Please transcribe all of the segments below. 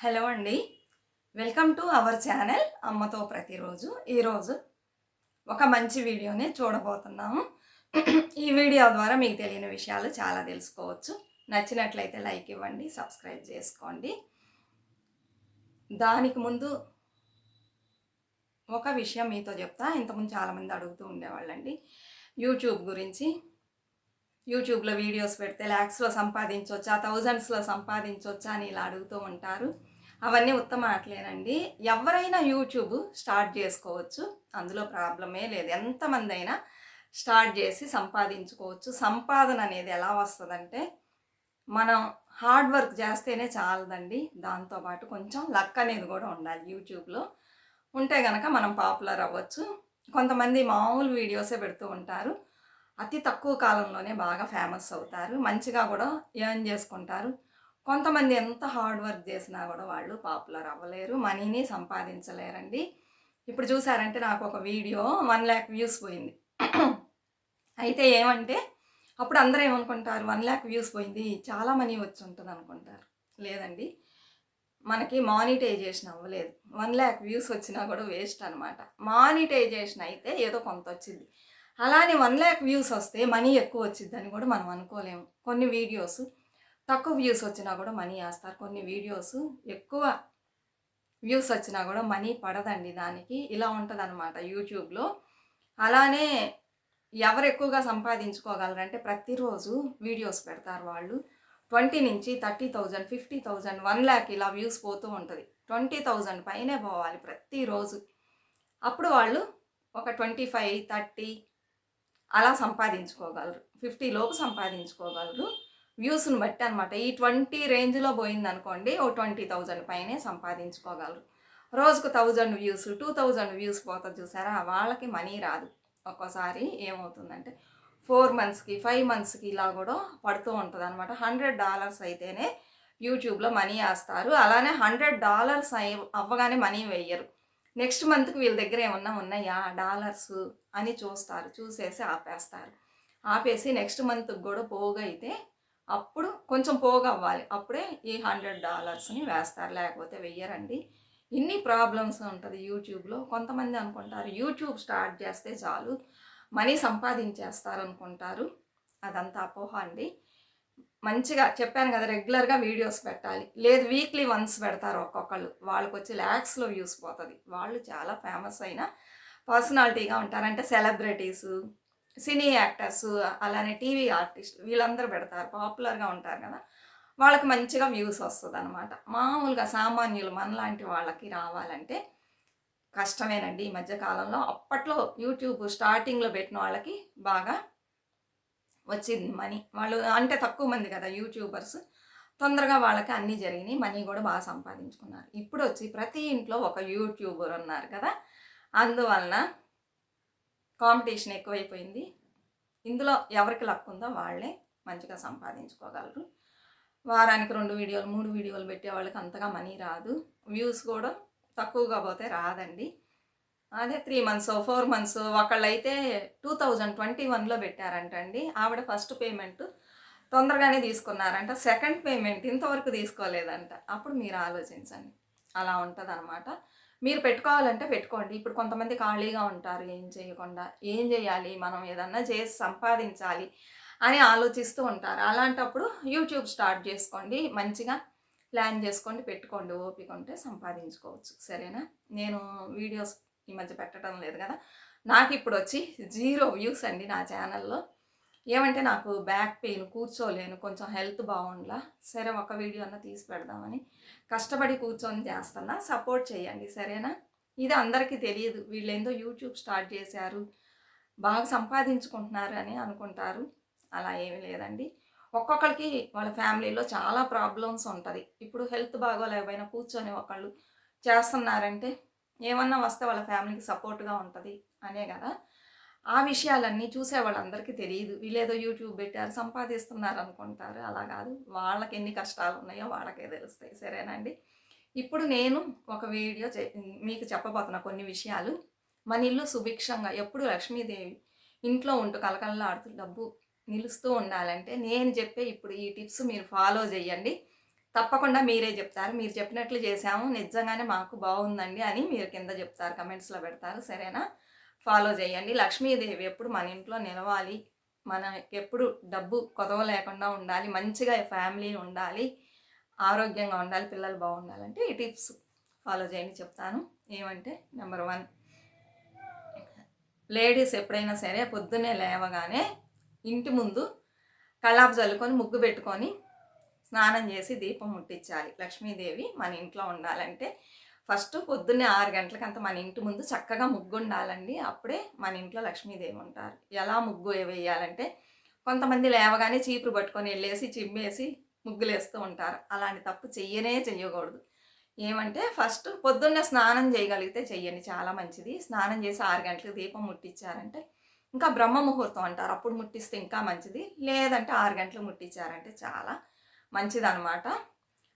Hello అండి. Welcome to our channel అమ్మతో ప్రతిరోజు. ఈరోజు ఒక మంచి వీడియోని చూడబోతున్నాము. ఈ వీడియో ద్వారా మీకు తెలియని విషయాలు చాలా తెలుసుకోవచ్చు. నచ్చినట్లయితే లైక్ ఇవ్వండి సబ్స్క్రైబ్ చేసుకోండి. దానికి ముందు ఒక విషయం మీతో చెప్తా. ఇంతకుముందు చాలామంది అడుగుతూ ఉండేవాళ్ళండి. యూట్యూబ్ గురించి. యూట్యూబ్లో వీడియోస్ పెడితే ల్యాక్స్లో సంపాదించవచ్చా థౌజండ్స్లో సంపాదించవచ్చా అని ఇలా అడుగుతూ ఉంటారు. అవన్నీ ఉత్తమ ఆటలేనండి ఎవరైనా యూట్యూబ్ స్టార్ట్ చేసుకోవచ్చు. అందులో ప్రాబ్లమే లేదు. ఎంతమంది అయినా స్టార్ట్ చేసి సంపాదించుకోవచ్చు. సంపాదన అనేది ఎలా వస్తుందంటే మనం హార్డ్ వర్క్ చేస్తేనే చాలదండి. దాంతోపాటు కొంచెం లక్ అనేది కూడా ఉండాలి యూట్యూబ్లో. ఉంటే కనుక మనం పాపులర్ అవ్వచ్చు. కొంతమంది మామూలు వీడియోసే పెడుతూ ఉంటారు. అతి తక్కువ కాలంలోనే బాగా ఫేమస్ అవుతారు. మంచిగా కూడా ఎర్న్ చేసుకుంటారు. కొంతమంది ఎంత హార్డ్ వర్క్ చేసినా కూడా వాళ్ళు పాపులర్ అవ్వలేరు మనీని సంపాదించలేరండి. ఇప్పుడు చూసారంటే నాకు ఒక వీడియో వన్ ల్యాక్ వ్యూస్ పోయింది. అయితే ఏమంటే అప్పుడు అందరూ ఏమనుకుంటారు? వన్ ల్యాక్ వ్యూస్ పోయింది చాలా మనీ వచ్చి ఉంటుంది అనుకుంటారు. లేదండి. మనకి మానిటైజేషన్ అవ్వలేదు. వన్ ల్యాక్ వ్యూస్ వచ్చినా కూడా వేస్ట్ అనమాట మానిటైజేషన్ అయితే ఏదో కొంత వచ్చింది. అలానే వన్ ల్యాక్ వ్యూస్ వస్తే మనీ ఎక్కువ వచ్చిందని కూడా మనం అనుకోలేము. కొన్ని వీడియోస్ తక్కువ వ్యూస్ వచ్చినా కూడా మనీ వేస్తారు. కొన్ని వీడియోస్ ఎక్కువ వ్యూస్ వచ్చినా కూడా మనీ పడదండి దానికి. ఇలా ఉంటుంది అనమాట యూట్యూబ్లో. అలానే ఎవరు ఎక్కువగా సంపాదించుకోగలరంటే ప్రతిరోజు వీడియోస్ పెడతారు వాళ్ళు. ట్వంటీ నుంచి thirty thousand fifty thousand one lakh ఇలా వ్యూస్ పోతూ ఉంటుంది. ట్వంటీ థౌజండ్ పైనే పోవాలి ప్రతిరోజు. అప్పుడు వాళ్ళు ఒక ట్వంటీ ఫైవ్ థర్టీ అలా సంపాదించుకోగలరు. ఫిఫ్టీ లోపు సంపాదించుకోగలరు. వ్యూస్ని బట్టి అనమాట ఈ ట్వంటీ రేంజ్లో పోయింది అనుకోండి ఓ ట్వంటీ థౌజండ్ పైనే సంపాదించుకోగలరు. రోజుకు thousand views two thousand views పోతుంది చూసారా? వాళ్ళకి మనీ రాదు. ఒక్కోసారి ఏమవుతుందంటే ఫోర్ మంత్స్కి ఫైవ్ మంత్స్కి ఇలా కూడా పడుతూ ఉంటుంది అనమాట హండ్రెడ్ డాలర్స్ అయితేనే యూట్యూబ్లో మనీ వేస్తారు. అలానే హండ్రెడ్ డాలర్స్ అయి అవ్వగానే మనీ వేయరు. నెక్స్ట్ మంత్కి వీళ్ళ దగ్గర ఏమన్నా ఉన్నాయా? డాలర్స్ అని చూస్తారు. చూసేసి ఆపేస్తారు. ఆపేసి నెక్స్ట్ మంత్కి కూడా పోగైతే అప్పుడు కొంచెం పోగా అవ్వాలి అప్పుడే ఈ హండ్రెడ్ డాలర్స్ని వేస్తారు. లేకపోతే వెయ్యరండి. ఇన్ని ప్రాబ్లమ్స్ ఉంటుంది యూట్యూబ్లో. కొంతమంది అనుకుంటారు యూట్యూబ్ స్టార్ట్ చేస్తే చాలు మనీ సంపాదించేస్తారు అనుకుంటారు అదంతా అపోహ అండి. మంచిగా చెప్పాను కదా రెగ్యులర్గా వీడియోస్ పెట్టాలి. లేదు వీక్లీ వన్స్ పెడతారు ఒక్కొక్కళ్ళు. వాళ్ళకి వచ్చి ల్యాక్స్లో వ్యూస్ పోతుంది. వాళ్ళు చాలా ఫేమస్ అయిన పర్సనాలిటీగా ఉంటారు అంటే సెలబ్రిటీస్ సినీ యాక్టర్స్ అలానే టీవీ ఆర్టిస్ట్ వీళ్ళందరూ పెడతారు పాపులర్గా ఉంటారు కదా. వాళ్ళకి మంచిగా వ్యూస్ వస్తుంది అనమాట మామూలుగా సామాన్యులు మనలాంటి వాళ్ళకి రావాలంటే కష్టమేనండి ఈ మధ్యకాలంలో అప్పట్లో యూట్యూబ్ స్టార్టింగ్లో పెట్టిన వాళ్ళకి బాగా వచ్చింది మనీ. వాళ్ళు అంటే తక్కువ మంది కదా యూట్యూబర్స్. తొందరగా వాళ్ళకి అన్నీ జరిగినాయి మనీ కూడా బాగా సంపాదించుకున్నారు. ఇప్పుడు వచ్చి ప్రతి ఇంట్లో ఒక యూట్యూబర్ ఉన్నారు కదా. అందువలన కాంపిటీషన్ ఎక్కువైపోయింది. ఇందులో ఎవరికి లక్ ఉందో వాళ్ళే మంచిగా సంపాదించుకోగలరు. వారానికి రెండు వీడియోలు మూడు వీడియోలు పెట్టే వాళ్ళకి అంతగా మనీ రాదు. వ్యూస్ కూడా తక్కువగా పోతే రాదండి. అదే త్రీ మంత్స్ ఫోర్ మంత్స్ ఒకళ్ళైతే టూ థౌజండ్ ట్వంటీ వన్లో పెట్టారంటండి ఆవిడ ఫస్ట్ పేమెంట్ తొందరగానే తీసుకున్నారంట. సెకండ్ పేమెంట్ ఇంతవరకు తీసుకోలేదంట. అప్పుడు మీరు ఆలోచించండి. అలా ఉంటుంది అనమాట మీరు పెట్టుకోవాలంటే పెట్టుకోండి. ఇప్పుడు కొంతమంది ఖాళీగా ఉంటారు. ఏం చేయకుండా ఏం చేయాలి? మనం ఏదన్నా చేసి సంపాదించాలి అని ఆలోచిస్తూ ఉంటారు. అలాంటప్పుడు యూట్యూబ్ స్టార్ట్ చేసుకోండి. మంచిగా ప్లాన్ చేసుకోండి పెట్టుకోండి. ఓపిక ఉంటే సంపాదించుకోవచ్చు. సరేనా? నేను వీడియోస్ ఈ మధ్య పెట్టడం లేదు కదా? నాకు ఇప్పుడు వచ్చి జీరో వ్యూస్ అండి నా ఛానల్లో. ఏమంటే నాకు బ్యాక్ పెయిన్ కూర్చోలేను కొంచెం హెల్త్ బాగుండలా సరే ఒక వీడియో అన్న తీసి పెడదామని కష్టపడి కూర్చొని చేస్తున్నా సపోర్ట్ చేయండి సరేనా? ఇది అందరికీ తెలియదు వీళ్ళేందో యూట్యూబ్ స్టార్ట్ చేశారు బాగా సంపాదించుకుంటున్నారు అని అనుకుంటారు అలా ఏమీ లేదండి. ఒక్కొక్కరికి వాళ్ళ ఫ్యామిలీలో చాలా ప్రాబ్లమ్స్ ఉంటుంది. ఇప్పుడు హెల్త్ బాగోలేకపోయినా కూర్చొని ఒకళ్ళు చేస్తున్నారంటే ఏమన్నా వస్తే వాళ్ళ ఫ్యామిలీకి సపోర్ట్గా ఉంటుంది అనే కదా. ఆ విషయాలన్నీ చూసే వాళ్ళందరికీ తెలియదు వీళ్ళేదో యూట్యూబ్ పెట్టారు సంపాదిస్తున్నారు అనుకుంటారు. అలా కాదు. వాళ్ళకి ఎన్ని కష్టాలు ఉన్నాయో వాళ్ళకే తెలుస్తాయి. సరేనండి? ఇప్పుడు నేను ఒక వీడియో మీకు చెప్పబోతున్న కొన్ని విషయాలు. మన ఇల్లు సుభిక్షంగా ఎప్పుడు లక్ష్మీదేవి ఇంట్లో ఉంటూ కలకల్లాడుతూ డబ్బు నిలుస్తూ ఉండాలంటే నేను చెప్పే ఇప్పుడు ఈ టిప్స్ మీరు ఫాలో చేయండి తప్పకుండా మీరే చెప్తారు. మీరు చెప్పినట్లు చేసాము నిజంగానే మాకు బాగుందండి అని మీరు కింద చెప్తారు. కమెంట్స్లో పెడతారు. సరేనా? ఫాలో చేయండి. లక్ష్మీదేవి ఎప్పుడు మన ఇంట్లో నిలవాలి. మనకి ఎప్పుడు డబ్బు కొదవ లేకుండా ఉండాలి. మంచిగా ఫ్యామిలీ ఉండాలి. ఆరోగ్యంగా ఉండాలి. పిల్లలు బాగుండాలంటే ఈ టిప్స్ ఫాలో చేయండి చెప్తాను. ఏమంటే నెంబర్ వన్ లేడీస్ ఎప్పుడైనా సరే పొద్దున్నే లేవగానే ఇంటి ముందు కళ్ళాపు చల్లుకొని ముగ్గు పెట్టుకొని స్నానం చేసి దీపం ముట్టించాలి. లక్ష్మీదేవి మన ఇంట్లో ఉండాలంటే ఫస్ట్ పొద్దున్నే ఆరు గంటలకంత మన ఇంటి ముందు చక్కగా ముగ్గు ఉండాలండి అప్పుడే మన ఇంట్లో లక్ష్మీదేవి ఉంటారు. ఎలా ముగ్గు వేయాలంటే కొంతమంది లేవగానే చీపురు పట్టుకొని వెళ్ళేసి చిమ్మేసి ముగ్గులు వేస్తూ ఉంటారు. అలాంటి తప్పు చెయ్యనే చెయ్యకూడదు. ఏమంటే ఫస్ట్ పొద్దున్నే స్నానం చేయగలిగితే చెయ్యండి చాలా మంచిది. స్నానం చేసి ఆరు గంటలకు దీపం ముట్టించారంటే ఇంకా బ్రహ్మ ముహూర్తం అంటారు. అప్పుడు ముట్టిస్తే ఇంకా మంచిది. లేదంటే ఆరు గంటలు ముట్టించారంటే చాలా మంచిది అనమాట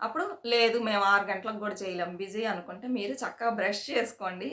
అప్పుడు లేదు మేము ఆరు గంటలకు కూడా చేయలేం. బిజీ అనుకుంటే మీరు చక్కగా బ్రష్ చేసుకోండి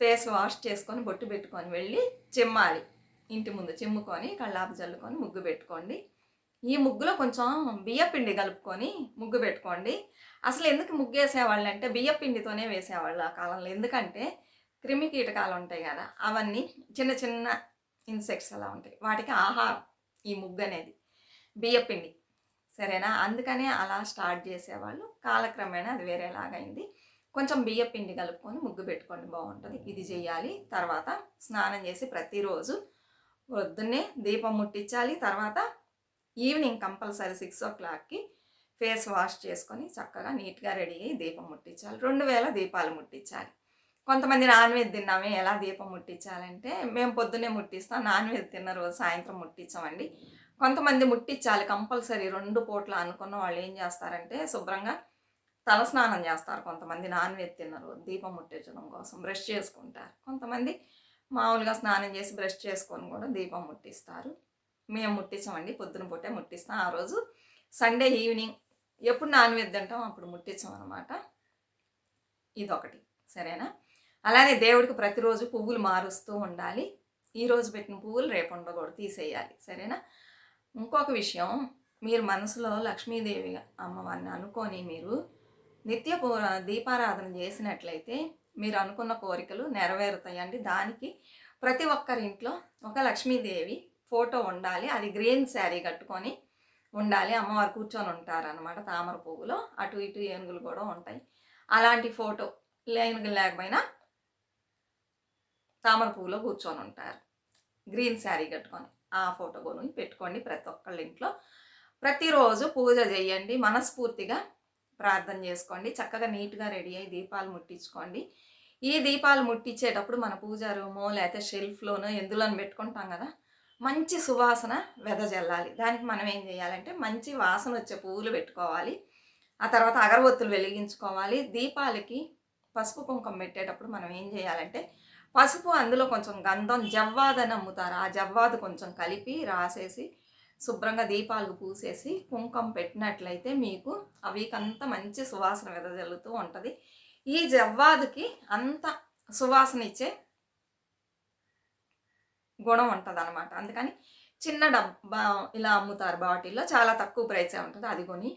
ఫేస్ వాష్ చేసుకొని బొట్టు పెట్టుకొని వెళ్ళి చిమ్మాలి. ఇంటి ముందు చిమ్ముకొని కళ్ళాపు జల్లుకొని ముగ్గు పెట్టుకోండి. ఈ ముగ్గులో కొంచెం బియ్యపిండి కలుపుకొని ముగ్గు పెట్టుకోండి. అసలు ఎందుకు ముగ్గు వేసేవాళ్ళు అంటే బియ్యపిండితోనే వేసేవాళ్ళు ఆ కాలంలో. ఎందుకంటే క్రిమి కీటకాలు ఉంటాయి కదా అవన్నీ చిన్న చిన్న ఇన్సెక్ట్స్ అలా ఉంటాయి. వాటికి ఆహారం ఈ ముగ్గు అనేది. బియ్యపిండి సరేనా? అందుకనే అలా స్టార్ట్ చేసేవాళ్ళు. కాలక్రమేణా అది వేరేలాగైంది. కొంచెం బియ్య పిండి కలుపుకొని ముగ్గు పెట్టుకోండి బాగుంటుంది. ఇది చేయాలి. తర్వాత స్నానం చేసి ప్రతిరోజు పొద్దున్నే దీపం ముట్టించాలి. తర్వాత ఈవినింగ్ కంపల్సరీ సిక్స్ ఓ క్లాక్కి ఫేస్ వాష్ చేసుకొని చక్కగా నీట్గా రెడీ అయ్యి దీపం ముట్టించాలి. రెండు వేల దీపాలు ముట్టించాలి. కొంతమంది నాన్ వెజ్ తిన్నామే. ఎలా దీపం ముట్టించాలంటే మేము పొద్దున్నే ముట్టిస్తాం. నాన్ వెజ్ తిన్న రోజు సాయంత్రం ముట్టించామండి. కొంతమంది ముట్టించాలి కంపల్సరీ. రెండు పూట్ల అనుకున్న వాళ్ళు ఏం చేస్తారంటే శుభ్రంగా తలస్నానం చేస్తారు. కొంతమంది నాన్ వెజ్ తిన్నారు దీపం ముట్టించడం కోసం బ్రష్ చేసుకుంటారు. కొంతమంది మామూలుగా స్నానం చేసి బ్రష్ చేసుకొని కూడా దీపం ముట్టిస్తారు. మేము ముట్టించామండి. పొద్దున పూటే ముట్టిస్తాం. ఆ రోజు సండే ఈవినింగ్ ఎప్పుడు నాన్ వెజ్ తింటాం అప్పుడు ముట్టించాం అనమాట ఇదొకటి. సరేనా? అలానే దేవుడికి ప్రతిరోజు పువ్వులు మారుస్తూ ఉండాలి. ఈరోజు పెట్టిన పువ్వులు రేపు ఉండకూడదు. తీసేయాలి. సరేనా? ఇంకొక విషయం మీరు మనసులో లక్ష్మీదేవి అమ్మవారిని అనుకొని మీరు నిత్య పూర దీపారాధన చేసినట్లయితే మీరు అనుకున్న కోరికలు నెరవేరుతాయండి. దానికి ప్రతి ఒక్కరి ఇంట్లో ఒక లక్ష్మీదేవి ఫోటో ఉండాలి. అది గ్రీన్ శారీ కట్టుకొని ఉండాలి. అమ్మవారు కూర్చొని ఉంటారనమాట తామర పువ్వులో. అటు ఇటు ఏనుగులు కూడా ఉంటాయి. అలాంటి ఫోటో ఏనుగులు లేకపోయినా తామర పువ్వులో కూర్చొని ఉంటారు. గ్రీన్ శారీ కట్టుకొని. ఆ ఫోటో కొని పెట్టుకోండి ప్రతి ఒక్కళ్ళ ఇంట్లో. ప్రతిరోజు పూజ చేయండి మనస్ఫూర్తిగా ప్రార్థన చేసుకోండి చక్కగా నీట్గా రెడీ అయ్యి దీపాలు ముట్టించుకోండి. ఈ దీపాలు ముట్టించేటప్పుడు మన పూజ రూమో లేకపోతే షెల్ఫ్లోనో ఎందులోనో పెట్టుకుంటాం కదా మంచి సువాసన వెదజల్లాలి. దానికి మనం ఏం చేయాలంటే మంచి వాసన వచ్చే పువ్వులు పెట్టుకోవాలి. ఆ తర్వాత అగరబత్తులు వెలిగించుకోవాలి. దీపాలకి పసుపు కుంకుమ పెట్టేటప్పుడు మనం ఏం చేయాలంటే పసుపు అందులో కొంచెం గంధం జవ్వాదని అమ్ముతారు. ఆ జవ్వాదు కొంచెం కలిపి రాసేసి శుభ్రంగా దీపాలు పూసేసి కుంకం పెట్టినట్లయితే మీకు అవి మంచి సువాసన వెదజల్లుతూ ఉంటుంది. ఈ జవ్వాదుకి అంత సువాసన ఇచ్చే గుణం ఉంటుంది అనమాట అందుకని చిన్న డబ్బా ఇలా అమ్ముతారు బాటిల్లో. చాలా తక్కువ ప్రైసే ఉంటుంది. అది కొని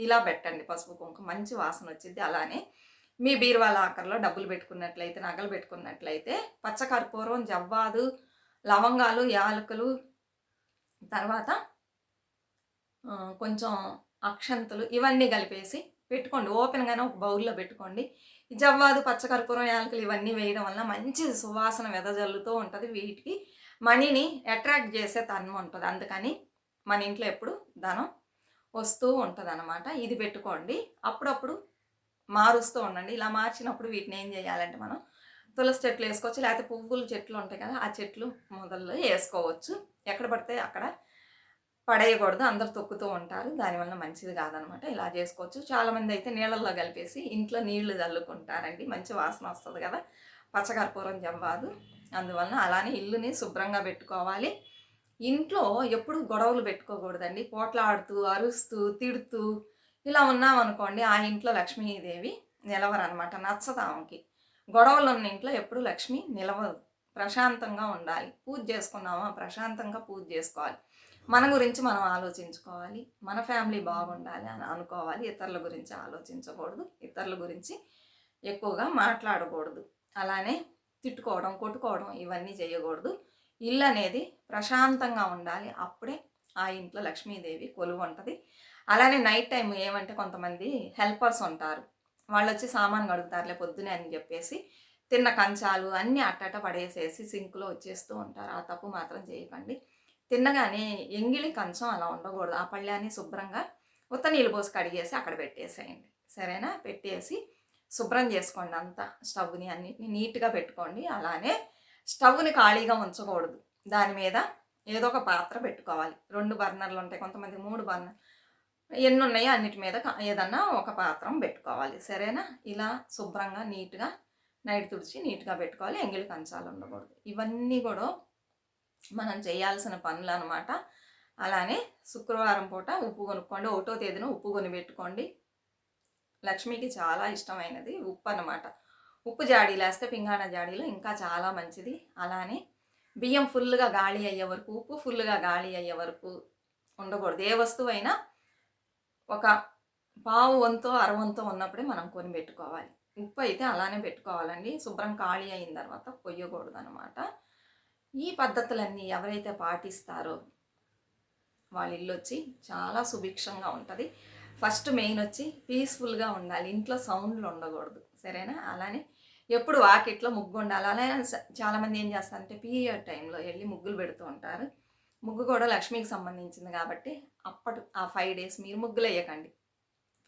ఇలా పెట్టండి పసుపు కుంకుమ మంచి వాసన వచ్చింది అలానే. మీ బీరువాల ఆకర్లో డబ్బులు పెట్టుకున్నట్లయితే నగలు పెట్టుకున్నట్లయితే పచ్చకర్పూరం జవ్వాదు లవంగాలు యాలకులు తర్వాత కొంచెం అక్షంతులు ఇవన్నీ కలిపేసి పెట్టుకోండి. ఓపెన్గానే ఒక బౌల్లో పెట్టుకోండి. జవ్వాదు పచ్చకర్పూరం యాలకులు ఇవన్నీ వేయడం వల్ల మంచి సువాసన వెదజల్లుతూ ఉంటుంది. వీటికి మనీని అట్రాక్ట్ చేసే తన్మ ఉంటుంది. అందుకని మన ఇంట్లో ఎప్పుడు ధనం వస్తూ ఉంటుంది అనమాట ఇది పెట్టుకోండి. అప్పుడప్పుడు మారుస్తూ ఉండండి. ఇలా మార్చినప్పుడు వీటిని ఏం చేయాలంటే మనం తులసి చెట్లు వేసుకోవచ్చు. లేకపోతే పువ్వులు చెట్లు ఉంటాయి కదా ఆ చెట్లు మొదల్లో వేసుకోవచ్చు. ఎక్కడ పడితే అక్కడ పడేయకూడదు. అందరు తొక్కుతూ ఉంటారు. దానివల్ల మంచిది కాదనమాట. ఇలా చేసుకోవచ్చు. చాలామంది అయితే నీళ్ళల్లో కలిపేసి ఇంట్లో నీళ్ళు చల్లుకుంటారండి మంచి వాసన వస్తుంది కదా. పచ్చకర్పూరం జవ్వాదు. అందువలన అలానే ఇల్లుని శుభ్రంగా పెట్టుకోవాలి. ఇంట్లో ఎప్పుడు గొడవలు పెట్టుకోకూడదండి. పోట్లాడుతూ అరుస్తూ తిడుతూ ఇలా ఉన్నామనుకోండి ఆ ఇంట్లో లక్ష్మీదేవి నిలవరనమాట నచ్చదు ఆమెకి. గొడవలు ఉన్న ఇంట్లో ఎప్పుడు లక్ష్మి నిలవదు. ప్రశాంతంగా ఉండాలి. పూజ చేసుకున్నామా ప్రశాంతంగా పూజ చేసుకోవాలి. మన గురించి మనం ఆలోచించుకోవాలి. మన ఫ్యామిలీ బాగుండాలి అని అనుకోవాలి. ఇతరుల గురించి ఆలోచించకూడదు. ఇతరుల గురించి ఎక్కువగా మాట్లాడకూడదు. అలానే తిట్టుకోవడం కొట్టుకోవడం ఇవన్నీ చేయకూడదు. ఇల్లు అనేది ప్రశాంతంగా ఉండాలి. అప్పుడే ఆ ఇంట్లో లక్ష్మీదేవి కొలువు ఉంటుంది. అలానే నైట్ టైం ఏమంటే కొంతమంది హెల్పర్స్ ఉంటారు. వాళ్ళు వచ్చి సామాన్ కడుగుతారులే పొద్దునే అని చెప్పేసి తిన్న కంచాలు అన్నీ అట్టట పడేసేసి సింక్లో వచ్చేస్తూ ఉంటారు. ఆ తప్పు మాత్రం చేయకండి. తిన్నగానే ఎంగిలి కంచం అలా ఉండకూడదు. ఆ పళ్ళ్యాన్ని శుభ్రంగా ఉత్త నీళ్ళు పోసి కడిగేసి అక్కడ పెట్టేసేయండి. సరేనా? పెట్టేసి శుభ్రం చేసుకోండి అంతా. స్టవ్ని అన్నిటిని నీట్గా పెట్టుకోండి. అలానే స్టవ్ని ఖాళీగా ఉంచకూడదు. దాని మీద ఏదో ఒక పాత్ర పెట్టుకోవాలి. రెండు బర్నర్లు ఉంటాయి. కొంతమంది మూడు బర్నర్ ఎన్ని ఉన్నాయో అన్నిటి మీద ఏదన్నా ఒక పాత్రం పెట్టుకోవాలి. సరేనా? ఇలా శుభ్రంగా నీట్గా నైట్ తుడిచి నీట్గా పెట్టుకోవాలి. ఎంగిలి కంచాలు ఉండకూడదు. ఇవన్నీ కూడా మనం చేయాల్సిన పనులు అనమాట అలానే శుక్రవారం పూట ఉప్పు కొనుక్కోండి. ఒకటో తేదీన ఉప్పు కొని పెట్టుకోండి లక్ష్మికి చాలా ఇష్టమైనది ఉప్పు అనమాట ఉప్పు జాడీలు వేస్తే పింగాణ జాడీలో ఇంకా చాలా మంచిది. అలానే బియ్యం ఫుల్గా గాలి అయ్యే వరకు ఉప్పు ఫుల్గా గాలి అయ్యే వరకు ఉండకూడదు. ఏ వస్తువు అయినా ఒక పావు వంతో అరవంతో ఉన్నప్పుడే మనం కొని పెట్టుకోవాలి. ఉప్పు అయితే అలానే పెట్టుకోవాలండి. శుభ్రం ఖాళీ అయిన తర్వాత పొయ్యకూడదు అనమాట ఈ పద్ధతులన్నీ ఎవరైతే పాటిస్తారో వాళ్ళ ఇల్లు వచ్చి చాలా సుభిక్షంగా ఉంటుంది. ఫస్ట్ మెయిన్ వచ్చి పీస్ఫుల్గా ఉండాలి. ఇంట్లో సౌండ్లు ఉండకూడదు. సరేనా? అలానే ఎప్పుడు వాకిట్లో ముగ్గు ఉండాలి అలానే చాలామంది ఏం చేస్తారంటే పీరియడ్ టైంలో వెళ్ళి ముగ్గులు పెడుతూ ఉంటారు. ముగ్గు కూడా లక్ష్మికి సంబంధించింది కాబట్టి అప్పటి ఆ ఫైవ్ డేస్ మీరు ముగ్గులు వేయకండి.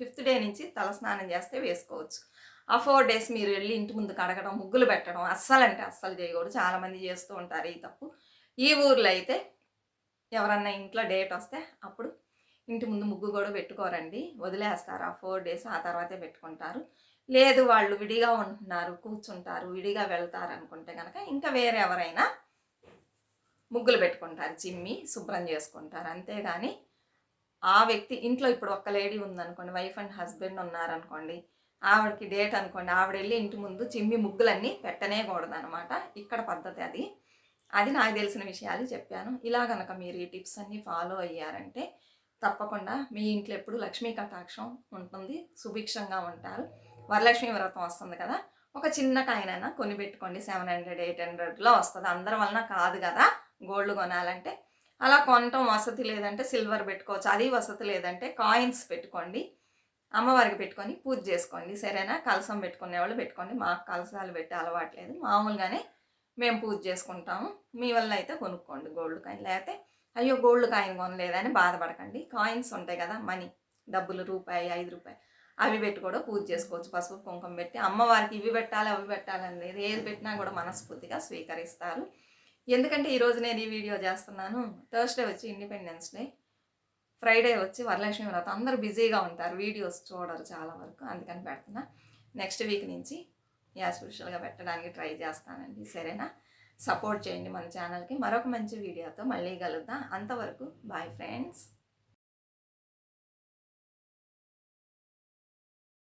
ఫిఫ్త్ డే నుంచి తలస్నానం చేస్తే వేసుకోవచ్చు. ఆ ఫోర్ డేస్ మీరు వెళ్ళి ఇంటి ముందు కడగడం ముగ్గులు పెట్టడం అస్సలంటే అస్సలు చేయకూడదు. చాలామంది చేస్తూ ఉంటారు ఈ తప్పు. ఈ ఊర్లో అయితే ఎవరన్నా ఇంట్లో డేట్ వస్తే అప్పుడు ఇంటి ముందు ముగ్గు కూడా పెట్టుకోరండి. వదిలేస్తారు. ఆ ఫోర్ డేస్ ఆ తర్వాతే పెట్టుకుంటారు. లేదు వాళ్ళు విడిగా ఉంటున్నారు కూర్చుంటారు విడిగా వెళ్తారు అనుకుంటే కనుక ఇంకా వేరే ఎవరైనా ముగ్గులు పెట్టుకుంటారు చిమ్మి శుభ్రం చేసుకుంటారు. అంతేగాని ఆ వ్యక్తి ఇంట్లో ఇప్పుడు ఒక్క లేడీ ఉందనుకోండి వైఫ్ అండ్ హస్బెండ్ ఉన్నారనుకోండి ఆవిడకి డేట్ అనుకోండి ఆవిడ వెళ్ళి ఇంటి ముందు చిమ్మి ముగ్గులన్నీ పెట్టనేకూడదు అనమాట ఇక్కడ పద్ధతి అది. అది నాకు తెలిసిన విషయాలు చెప్పాను. ఇలా కనుక మీరు ఈ టిప్స్ అన్నీ ఫాలో అయ్యారంటే తప్పకుండా మీ ఇంట్లో ఎప్పుడు లక్ష్మీ కటాక్షం ఉంటుంది సుభిక్షంగా ఉంటారు. వరలక్ష్మి వ్రతం వస్తుంది కదా ఒక చిన్న కాయనైనా కొని పెట్టుకోండి సెవెన్ హండ్రెడ్ ఎయిట్ హండ్రెడ్లో వస్తుంది. అందరి వలన కాదు కదా గోల్డ్ కొనాలంటే అలా కొనటం వసతి లేదంటే సిల్వర్ పెట్టుకోవచ్చు అది వసతి లేదంటే కాయిన్స్ పెట్టుకోండి అమ్మవారికి పెట్టుకొని పూజ చేసుకోండి సరేనా? కలసం పెట్టుకునే వాళ్ళు పెట్టుకోండి మాకు కలసాలు పెట్టే అలవాట్లేదు మామూలుగానే మేము పూజ చేసుకుంటాము మీ వల్ల అయితే కొనుక్కోండి గోల్డ్ కాయిన్. లేకపోతే అయ్యో గోల్డ్ కాయిన్ కొనలేదని బాధపడకండి కాయిన్స్ ఉంటాయి కదా మనీ డబ్బులు రూపాయి ఐదు రూపాయి అవి పెట్టి కూడా పూజ చేసుకోవచ్చు పసుపు కుంకుమ పెట్టి అమ్మవారికి ఇవి పెట్టాలి అవి పెట్టాలని లేదు ఏది పెట్టినా కూడా మనస్ఫూర్తిగా స్వీకరిస్తారు. ఎందుకంటే ఈరోజు నేను ఈ వీడియో చేస్తున్నాను. థర్స్డే వచ్చి ఇండిపెండెన్స్ డే ఫ్రైడే వచ్చి వరలక్ష్మి వ్రతం. అందరూ బిజీగా ఉంటారు. వీడియోస్ చూడరు చాలా వరకు. అందుకని పెడుతున్నా. నెక్స్ట్ వీక్ నుంచి యాజ్ యూజువల్గా పెట్టడానికి ట్రై చేస్తానండి. సరేనా? సపోర్ట్ చేయండి మన ఛానల్కి మరొక మంచి వీడియోతో మళ్ళీ కలుద్దాం. అంతవరకు బాయ్ ఫ్రెండ్స్